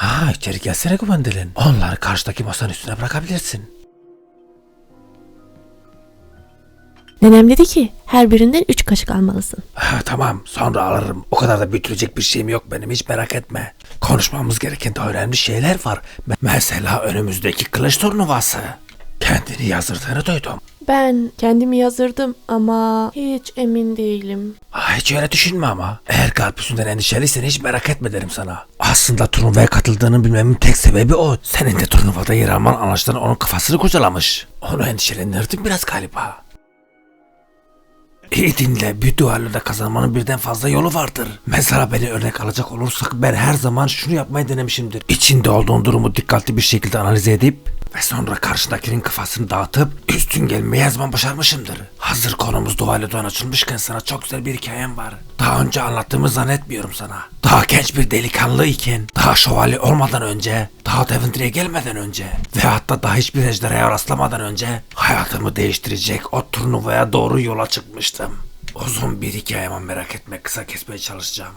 Ha içeri gelsene Gwendolyn. Onları karşıdaki masanın üstüne bırakabilirsin. Nenem dedi ki her birinden 3 kaşık almalısın. Ha, tamam sonra alırım. O kadar da büyütülecek bir şeyim yok benim hiç merak etme. Konuşmamız gereken daha önemli şeyler var. Me- Mesela önümüzdeki kılıç turnuvası. Kendini yazdırdığını duydum. Ben kendimi yazdırdım ama hiç emin değilim. Ha, hiç öyle düşünme ama. Eğer kalp endişeliysen hiç merak etme derim sana. Aslında turnuvaya katıldığını bilmemin tek sebebi o. Senin de turnuvada yer alman anlaşılan onun kafasını kurcalamış. Onu endişelendirdin biraz galiba. İyi dinle, bir duelloda kazanmanın birden fazla yolu vardır. Mesela beni örnek alacak olursak ben her zaman şunu yapmayı denemişimdir. İçinde olduğun durumu dikkatli bir şekilde analiz edip ve sonra karşındakinin kafasını dağıtıp üstün gelmeyi her zaman başarmışımdır. Hazır konumuz duellodan açılmışken sana çok güzel bir hikayem var. Daha önce anlattığımı zannetmiyorum sana. Daha genç bir delikanlı iken, daha şövalye olmadan önce, daha Daventry'e gelmeden önce ve hatta daha hiçbir ejderhaya rastlamadan önce hayatımı değiştirecek o turnuvaya doğru yola çıkmıştım. Uzun bir hikayem merak etme kısa kesmeye çalışacağım.